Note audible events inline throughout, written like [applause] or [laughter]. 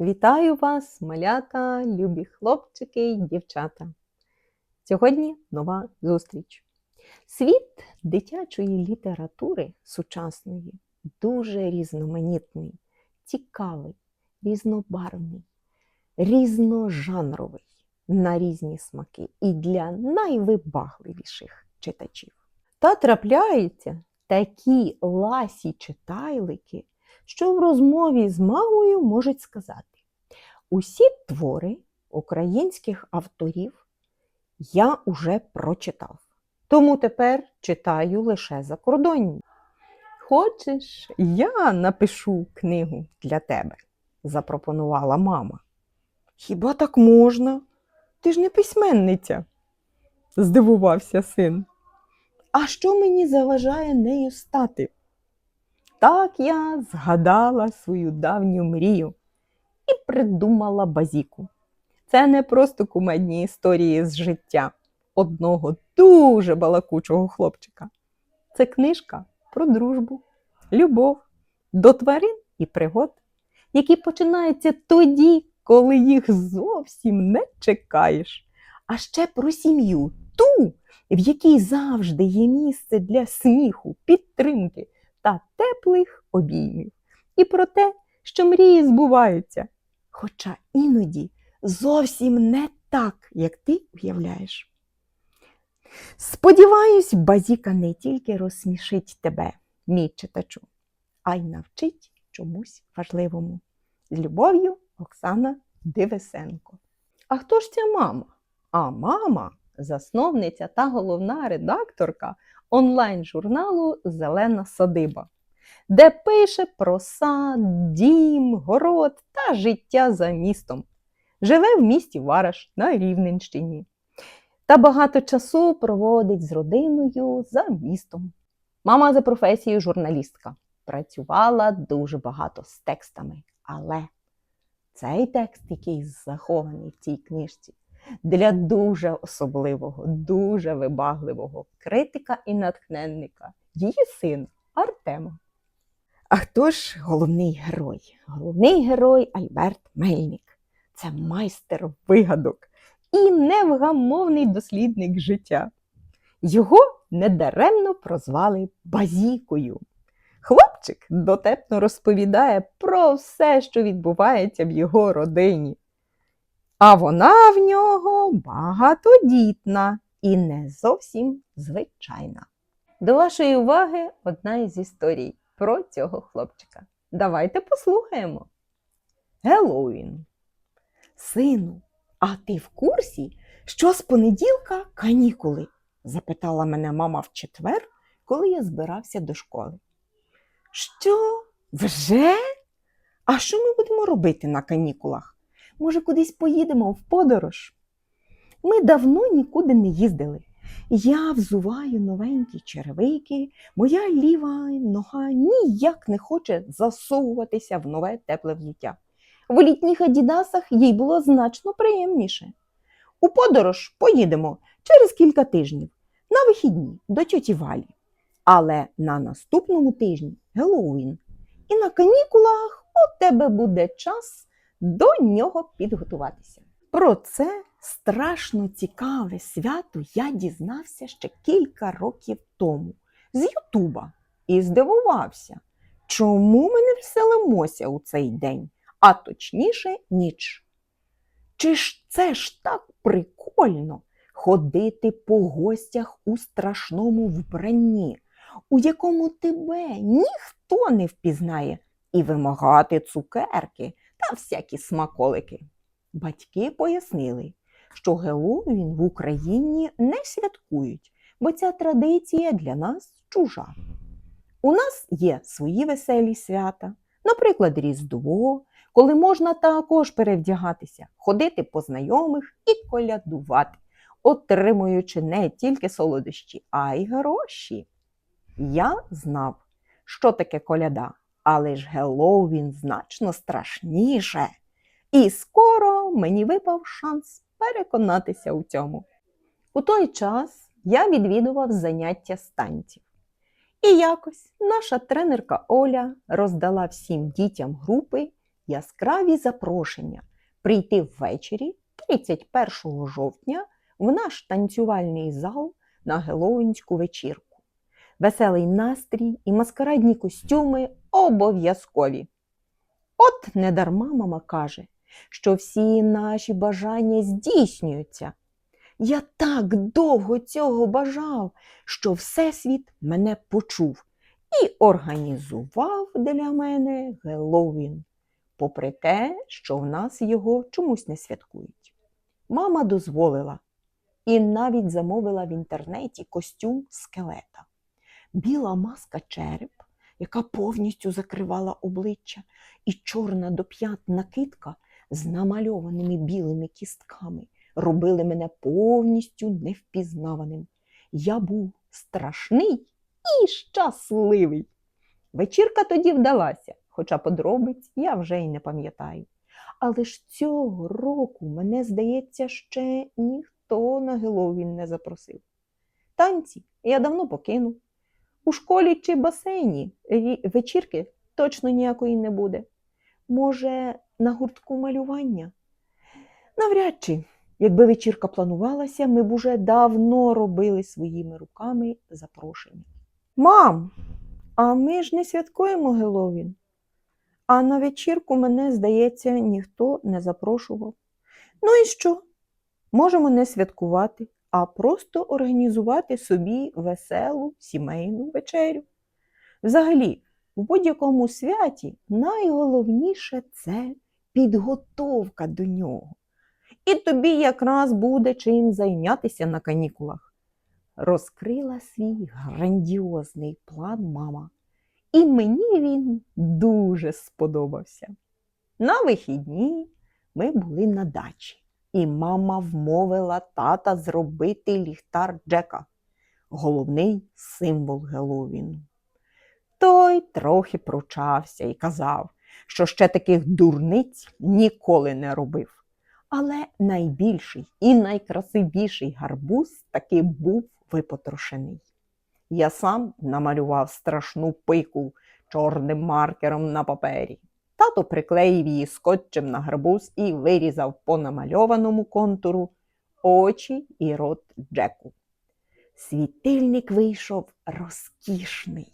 Вітаю вас, малята, любі хлопчики й дівчата. Сьогодні нова зустріч. Світ дитячої літератури сучасної дуже різноманітний, цікавий, різнобарвний, різножанровий на різні смаки і для найвибагливіших читачів. Та трапляються такі ласі читайлики, що в розмові з мамою можуть сказати: усі твори українських авторів я уже прочитав, тому тепер читаю лише закордонні. Хочеш, я напишу книгу для тебе, запропонувала мама. Хіба так можна? Ти ж не письменниця, здивувався син. А що мені заважає нею стати? Так я згадала свою давню мрію і придумала базіку. Це не просто кумедні історії з життя одного дуже балакучого хлопчика. Це книжка про дружбу, любов до тварин і пригод, які починаються тоді, коли їх зовсім не чекаєш. А ще про сім'ю, ту, в якій завжди є місце для сміху, підтримки та теплих обіймів. І про те, що мрії збуваються, хоча іноді зовсім не так, як ти уявляєш. Сподіваюсь, базіка не тільки розсмішить тебе, мій читачу, а й навчить чомусь важливому. З любов'ю Оксана Дивисенко. А хто ж ця мама? А мама засновниця та головна редакторка онлайн-журналу Зелена садиба, де пише про сад, дім, город та життя за містом. Живе в місті Вараш на Рівненщині та багато часу проводить з родиною за містом. Мама за професією журналістка. Працювала дуже багато з текстами, але цей текст, який захований в цій книжці, для дуже особливого, дуже вибагливого критика і натхненника, її сина Артема. А хто ж головний герой? Головний герой Альберт Мельник. Це майстер вигадок і невгамовний дослідник життя. Його недаремно прозвали Базікою. Хлопчик дотепно розповідає про все, що відбувається в його родині. А вона в нього багатодітна і не зовсім звичайна. До вашої уваги одна із історій про цього хлопчика. Давайте послухаємо. Геловін. Сину, а ти в курсі, що з понеділка канікули? запитала мене мама в четвер, коли я збирався до школи. Що? Вже? А що ми будемо робити на канікулах? Може, кудись поїдемо в подорож? Ми давно нікуди не їздили. Я взуваю новенькі черевики, моя ліва нога ніяк не хоче засовуватися в нове тепле взуття. В літніх адідасах їй було значно приємніше. У подорож поїдемо через кілька тижнів на вихідні до тьоті Валі. Але на наступному тижні Геловін. І на канікулах у тебе буде час до нього підготуватися. Про це страшно цікаве свято я дізнався ще кілька років тому з Ютуба і здивувався, чому ми не веселимося у цей день, а точніше ніч. Чи ж це ж так прикольно ходити по гостях у страшному вбранні, у якому тебе ніхто не впізнає, і вимагати цукерки та всякі смаколики? Батьки пояснили, що Геловін в Україні не святкують, бо ця традиція для нас чужа. У нас є свої веселі свята, наприклад, Різдво, коли можна також перевдягатися, ходити по знайомих і колядувати, отримуючи не тільки солодощі, а й гроші. Я знав, що таке коляда, але ж Геловін значно страшніше. І скоро мені випав шанс переконатися у цьому. У той час я відвідував заняття з танців. І якось наша тренерка Оля роздала всім дітям групи яскраві запрошення прийти ввечері 31 жовтня в наш танцювальний зал на Геловінську вечірку. Веселий настрій і маскарадні костюми обов'язкові. От недарма мама каже, що всі наші бажання здійснюються. Я так довго цього бажав, що Всесвіт мене почув і організував для мене Геловін, попри те, що в нас його чомусь не святкують. Мама дозволила і навіть замовила в інтернеті костюм скелета. Біла маска череп, яка повністю закривала обличчя, і чорна до п'ят накидка з намальованими білими кістками робили мене повністю невпізнаваним. Я був страшний і щасливий. Вечірка тоді вдалася, хоча подробиць я вже й не пам'ятаю. Але ж цього року, мене здається, ще ніхто на Геловін не запросив. Танці я давно покинув. У школі чи басейні вечірки точно ніякої не буде. Може, на гуртку малювання? Навряд чи. Якби вечірка планувалася, ми б уже давно робили своїми руками запрошення. Мам, а ми ж не святкуємо Геловін. А на вечірку мене, здається, ніхто не запрошував. Ну і що? Можемо не святкувати, а просто організувати собі веселу сімейну вечерю. Взагалі, в будь-якому святі найголовніше це підготовка до нього. І тобі якраз буде чим зайнятися на канікулах. Розкрила свій грандіозний план мама, і мені він дуже сподобався. На вихідні ми були на дачі, і мама вмовила тата зробити ліхтар Джека, головний символ Геловіну. Той трохи пручався і казав, що ще таких дурниць ніколи не робив. Але найбільший і найкрасивіший гарбуз таки був випотрошений. Я сам намалював страшну пику чорним маркером на папері. Тато приклеїв її скотчем на гарбуз і вирізав по намальованому контуру очі і рот Джеку. Світильник вийшов розкішний.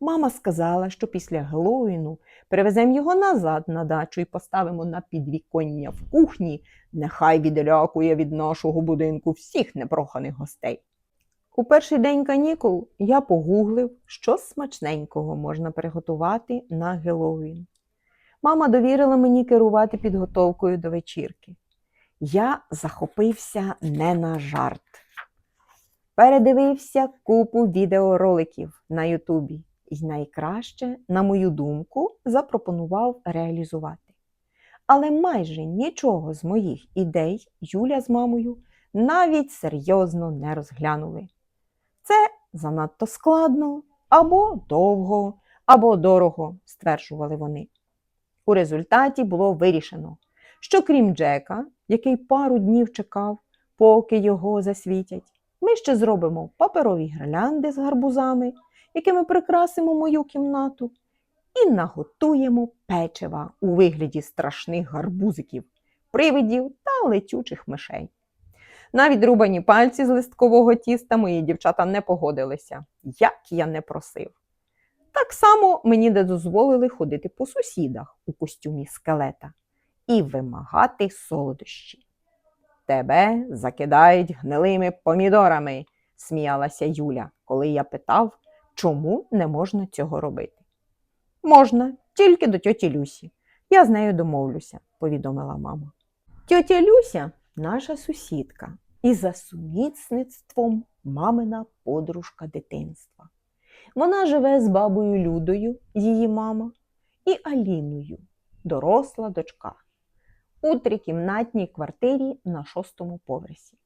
Мама сказала, що після Геловіну перевеземо його назад на дачу і поставимо на підвіконня в кухні, нехай відлякує від нашого будинку всіх непроханих гостей. У перший день канікул я погуглив, що смачненького можна приготувати на Геловін. Мама довірила мені керувати підготовкою до вечірки. Я захопився не на жарт. Передивився купу відеороликів на Ютубі і найкраще, на мою думку, запропонував реалізувати. Але майже нічого з моїх ідей Юля з мамою навіть серйозно не розглянули. Це занадто складно, або довго, або дорого, стверджували вони. У результаті було вирішено, що крім Джека, який пару днів чекав, поки його засвітять, ми ще зробимо паперові гірлянди з гарбузами, якими прикрасимо мою кімнату, і наготуємо печива у вигляді страшних гарбузиків, привидів та летючих мишей. Навіть рубані пальці з листкового тіста мої дівчата не погодилися, як я не просив. Так само мені не дозволили ходити по сусідах у костюмі скелета і вимагати солодощі. Тебе закидають гнилими помідорами, сміялася Юля, коли я питав, чому не можна цього робити. Можна, тільки до тьоті Люсі. Я з нею домовлюся, повідомила мама. Тьотя Люся наша сусідка, і за сумісництвом мамина подружка дитинства. Вона живе з бабою Людою, її мама, і Аліною, доросла дочка, у трикімнатній квартирі на шостому поверсі.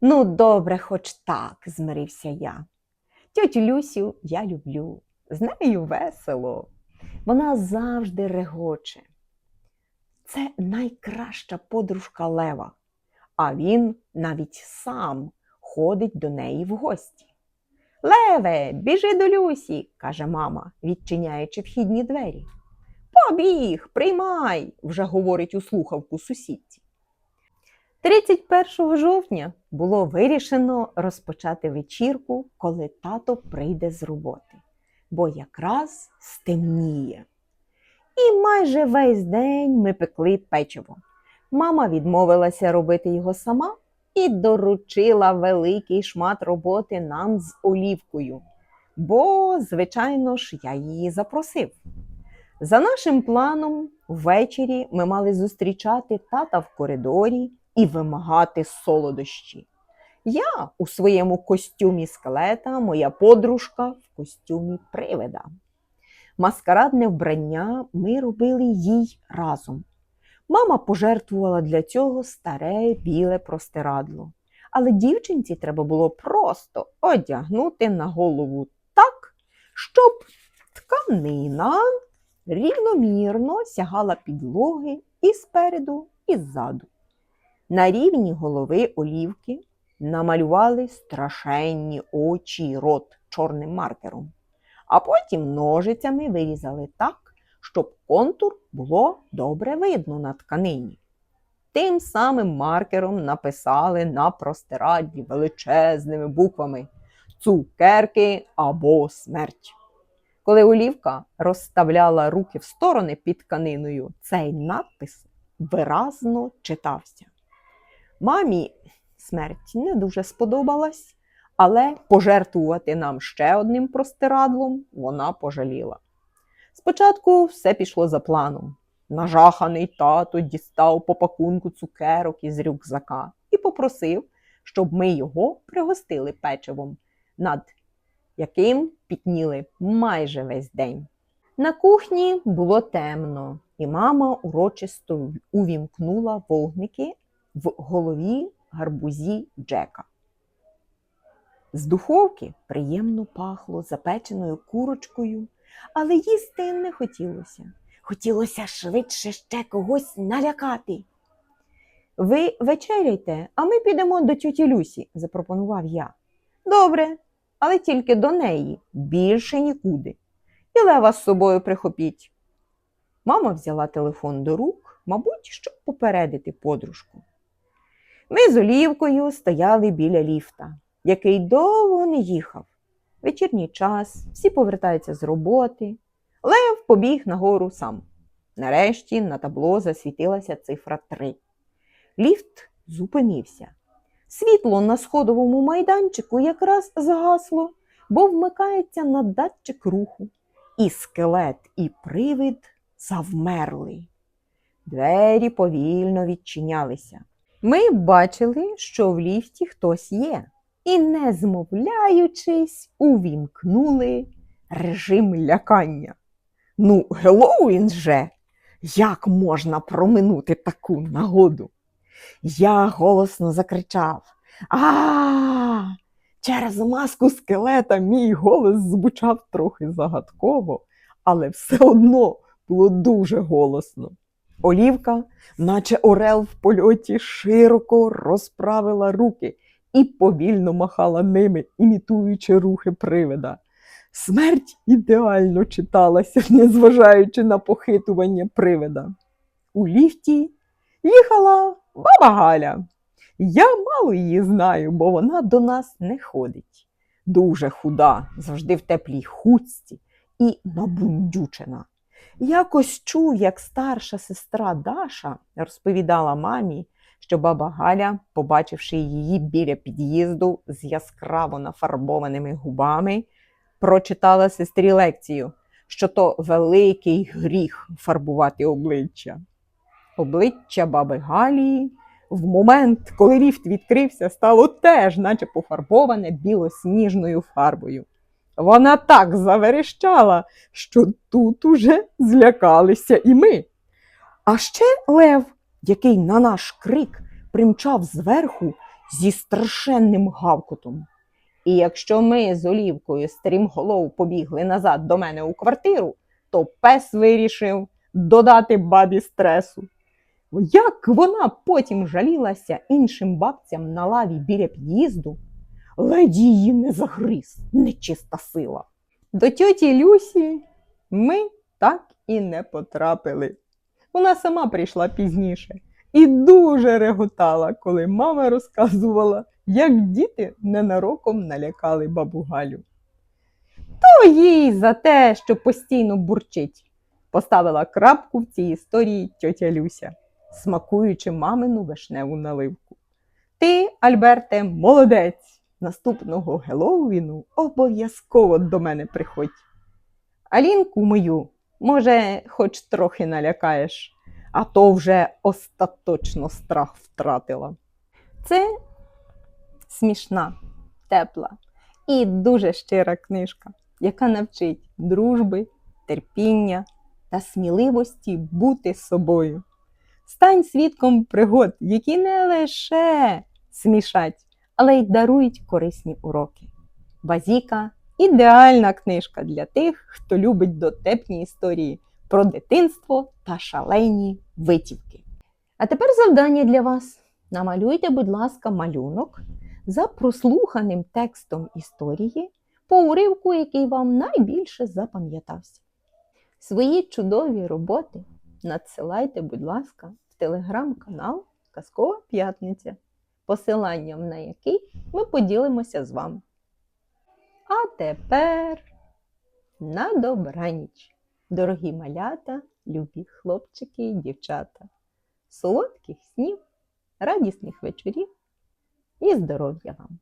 Ну, добре, хоч так, змирився я. Тьотю Люсю я люблю, з нею весело. Вона завжди регоче. Це найкраща подружка Лева, а він навіть сам ходить до неї в гості. Леве, біжи до Люсі, каже мама, відчиняючи вхідні двері. Побіг, приймай, вже говорить у слухавку сусідці. 31 жовтня було вирішено розпочати вечірку, коли тато прийде з роботи, бо якраз стемніє. І майже весь день ми пекли печиво. Мама відмовилася робити його сама і доручила великий шмат роботи нам з олівкою, бо, звичайно ж, я її запросив. За нашим планом, ввечері ми мали зустрічати тата в коридорі і вимагати солодощі. Я у своєму костюмі скелета, моя подружка в костюмі привида. Маскарадне вбрання ми робили їй разом. Мама пожертвувала для цього старе біле простирадло. Але дівчинці треба було просто одягнути на голову так, щоб тканина рівномірно сягала підлоги і спереду, і ззаду. На рівні голови олівки намалювали страшенні очі й рот чорним маркером, а потім ножицями вирізали так, щоб контур було добре видно на тканині. Тим самим маркером написали на простирадлі величезними буквами цукерки або смерть. Коли Олівка розставляла руки в сторони під тканиною, цей надпис виразно читався. Мамі смерть не дуже сподобалась, але пожертвувати нам ще одним простирадлом вона пожаліла. Спочатку все пішло за планом. Нажаханий тато дістав по пакунку цукерок із рюкзака і попросив, щоб ми його пригостили печивом, над яким пітніли майже весь день. На кухні було темно, і мама урочисто увімкнула вогники в голові гарбузі Джека. З духовки приємно пахло запеченою курочкою, але їсти не хотілося. Хотілося швидше ще когось налякати. Ви вечеряйте, а ми підемо до тюті Люсі, запропонував я. Добре, але тільки до неї, більше нікуди. І лева з собою прихопіть. Мама взяла телефон до рук, мабуть, щоб попередити подружку. Ми з Олівкою стояли біля ліфта, який довго не їхав. Вечірній час, всі повертаються з роботи. Лев побіг нагору сам. Нарешті на табло засвітилася цифра 3. Ліфт зупинився. Світло на сходовому майданчику якраз згасло, бо вмикається на датчик руху. І скелет, і привид завмерли. Двері повільно відчинялися. Ми бачили, що в ліфті хтось є, і, не змовляючись, увімкнули режим лякання. Ну, Геловін же! Як можна проминути таку нагоду? Я голосно закричав А! Через маску скелета мій голос звучав трохи загадково, але все одно було дуже голосно. Олівка, наче орел в польоті, широко розправила руки і повільно махала ними, імітуючи рухи привида. Смерть ідеально читалася, [laughs] незважаючи на похитування привида. У ліфті їхала баба Галя. Я мало її знаю, бо вона до нас не ходить. Дуже худа, завжди в теплій хустці і набундючена. Якось чув, як старша сестра Даша розповідала мамі, що баба Галя, побачивши її біля під'їзду з яскраво нафарбованими губами, прочитала сестрі лекцію, що то великий гріх фарбувати обличчя. Обличчя баби Галі в момент, коли ліфт відкрився, стало теж, наче пофарбоване білосніжною фарбою. Вона так заверещала, що тут уже злякалися і ми. А ще Лев, який на наш крик примчав зверху зі страшенним гавкотом. І якщо ми з Олівкою стрімголов побігли назад до мене у квартиру, то пес вирішив додати бабі стресу. Як вона потім жалілася іншим бабцям на лаві біля під'їзду, леді її не загриз, нечиста сила. До тьоті Люсі ми так і не потрапили. Вона сама прийшла пізніше і дуже реготала, коли мама розказувала, як діти ненароком налякали бабу Галю. То їй за те, що постійно бурчить, поставила крапку в цій історії тьотя Люся, смакуючи мамину вишневу наливку. Ти, Альберте, молодець! Наступного Геловіну обов'язково до мене приходь. Алінку мою, може, хоч трохи налякаєш, а то вже остаточно страх втратила. Це смішна, тепла і дуже щира книжка, яка навчить дружби, терпіння та сміливості бути собою. Стань свідком пригод, які не лише смішать, але й дарують корисні уроки. Базіка ідеальна книжка для тих, хто любить дотепні історії про дитинство та шалені витівки. А тепер завдання для вас. Намалюйте, будь ласка, малюнок за прослуханим текстом історії по уривку, який вам найбільше запам'ятався. Свої чудові роботи надсилайте, будь ласка, в телеграм-канал Казкова П'ятниця, посиланням на який ми поділимося з вами. А тепер на добраніч, дорогі малята, любі хлопчики і дівчата, солодких снів, радісних вечорів і здоров'я вам!